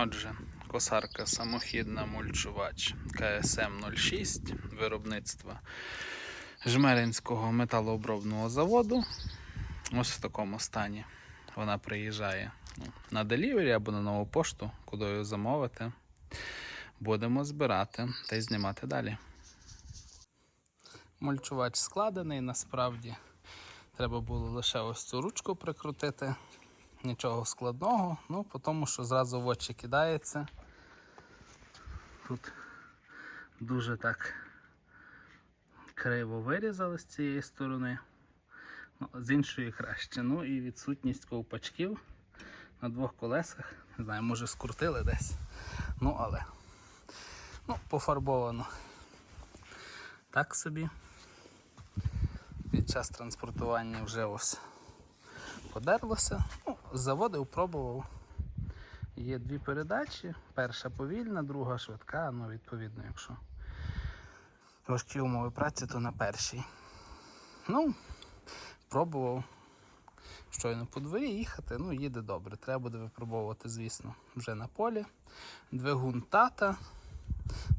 Отже, косарка самохідна мульчувач КСМ 06 виробництва Жмеринського металообробного заводу. Ось в такому стані вона приїжджає ну, на делівері або на нову пошту, куди її замовити. Будемо збирати та й знімати далі. Мульчувач складений, насправді треба було лише ось цю ручку прикрутити. Нічого складного, ну тому, що зразу в очі кидається. Тут дуже так криво вирізали з цієї сторони, ну, з іншої краще. Ну і відсутність ковпачків на двох колесах. Не знаю, може скрутили десь. Ну, але ну, пофарбовано так собі. Під час транспортування вже ось подерлося. Ну, заводив, пробував. Є дві передачі. Перша повільна, друга швидка, ну відповідно, якщо важкі умови праці, то на першій. Ну, пробував щойно по дворі їхати, ну їде добре. Треба буде випробовувати, звісно, вже на полі. Двигун тата.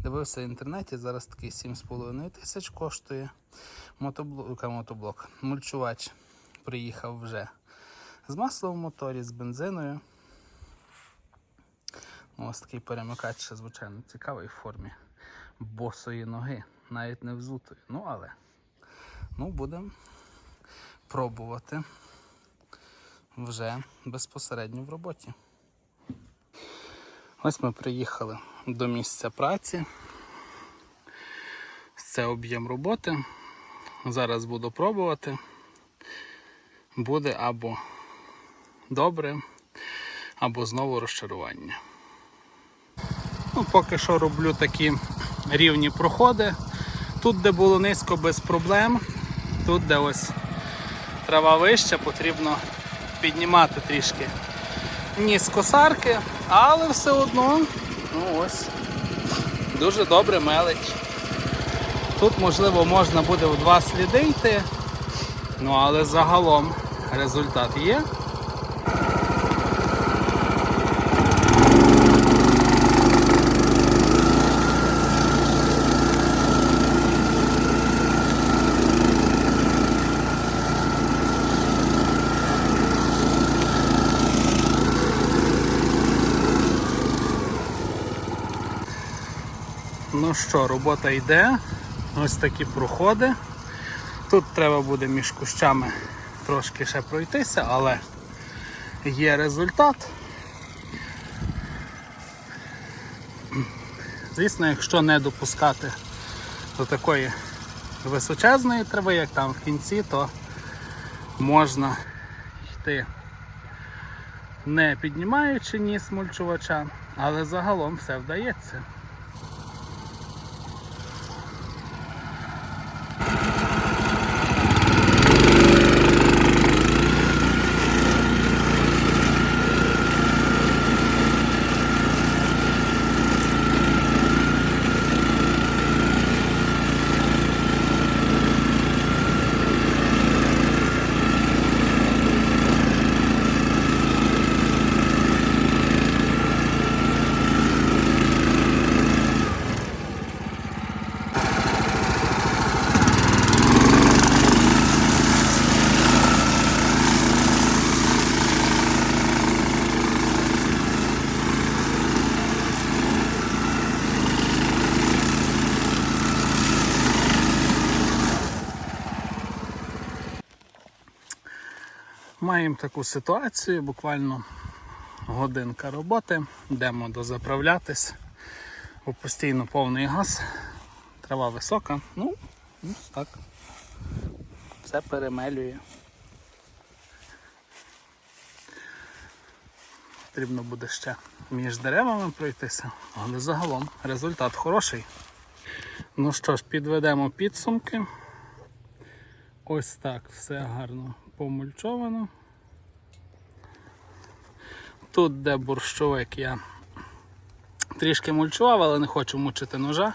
Дивився в інтернеті, зараз такий 7,5 тисяч коштує. Мотоблок, мотоблок. Мульчувач приїхав вже з маслом в моторі, з бензиною. Ну, Ось такий перемикач, ще, звичайно, цікавий в формі босої ноги, навіть не взутої. Ну, але ну, будемо пробувати вже безпосередньо в роботі. Ось ми приїхали до місця праці. Це об'єм роботи. Зараз буду пробувати. Буде або добре, або знову розчарування. Ну, Поки що роблю такі рівні проходи. Тут, де було низько без проблем, тут, де ось трава вища, потрібно піднімати трішки ніс косарки, але все одно ну ось, дуже добре мелить. Тут, можливо, можна буде в два сліди йти, ну але загалом результат є. Ну що, робота йде. Ось такі проходи. Тут треба буде між кущами трошки ще пройтися, але є результат. Звісно, якщо не допускати до такої височезної трави, як там в кінці, то можна йти не піднімаючи ніс мульчувача, але загалом все вдається. Маємо таку ситуацію, буквально годинка роботи, йдемо дозаправлятись, бо постійно повний газ, трава висока, ну, так, все перемелює. Потрібно буде ще між деревами пройтися, але загалом результат хороший. Ну що ж, підведемо підсумки. Ось так все гарно помульчовано. Тут, де борщовик, я трішки мульчував, але не хочу мучити ножа.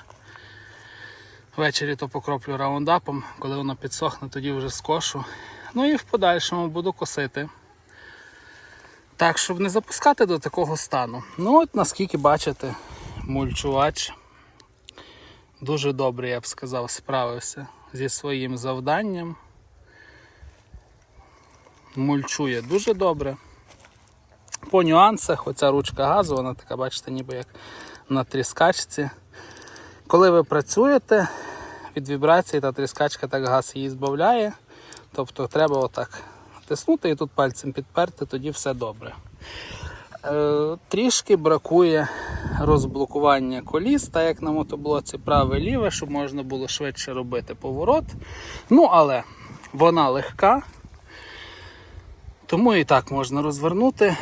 Ввечері то покроплю раундапом, коли воно підсохне, тоді вже скошу. Ну і в подальшому буду косити Так, щоб не запускати до такого стану. Ну, от наскільки бачите, мульчувач дуже добре, я б сказав, справився зі своїм завданням. Мульчує дуже добре. По нюансах, оця ручка газу, вона така, бачите, ніби як на тріскачці. Коли ви працюєте, від вібрації та тріскачка так газ її збавляє. Тобто треба отак тиснути і тут пальцем підперти, тоді все добре. Е, трішки бракує розблокування коліс, так як на мотоблоці праве ліве, щоб можна було швидше робити поворот. Ну, але вона легка, тому і так можна розвернути.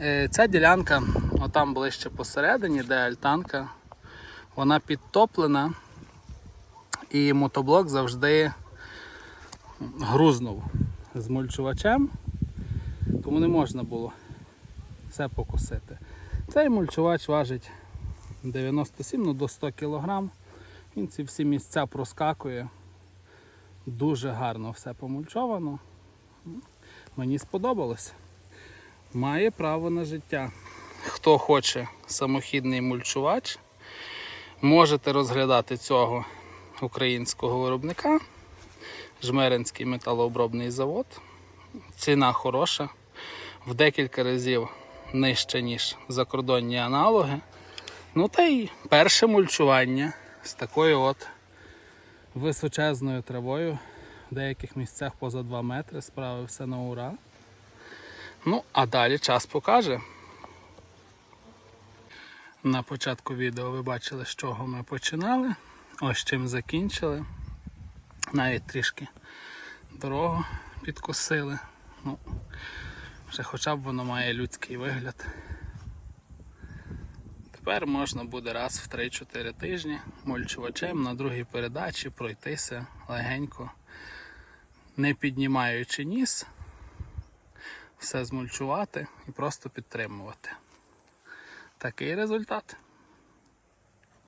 Е, Ця ділянка, отам ближче посередині, де альтанка, вона підтоплена, і мотоблок завжди грузнув з мульчувачем, тому не можна було все покосити. Цей мульчувач важить 97 ну, до 100 кг. Він ці всі місця проскакує. Дуже гарно все помульчовано. Мені сподобалось. Має право на життя. Хто хоче самохідний мульчувач, можете розглядати цього українського виробника. Жмеринський металообробний завод. Ціна хороша, в декілька разів нижче, ніж закордонні аналоги. Ну та й перше мульчування з такою от височезною травою. В деяких місцях поза 2 метри справився на ура. Ну, а далі час покаже. На початку відео ви бачили, з чого ми починали. Ось чим закінчили. Навіть трішки дорогу підкосили. Ну, вже хоча б воно має людський вигляд. Тепер можна буде раз в 3-4 тижні мульчувачем на другій передачі пройтися легенько, не піднімаючи ніс, все змульчувати і просто підтримувати. Такий результат.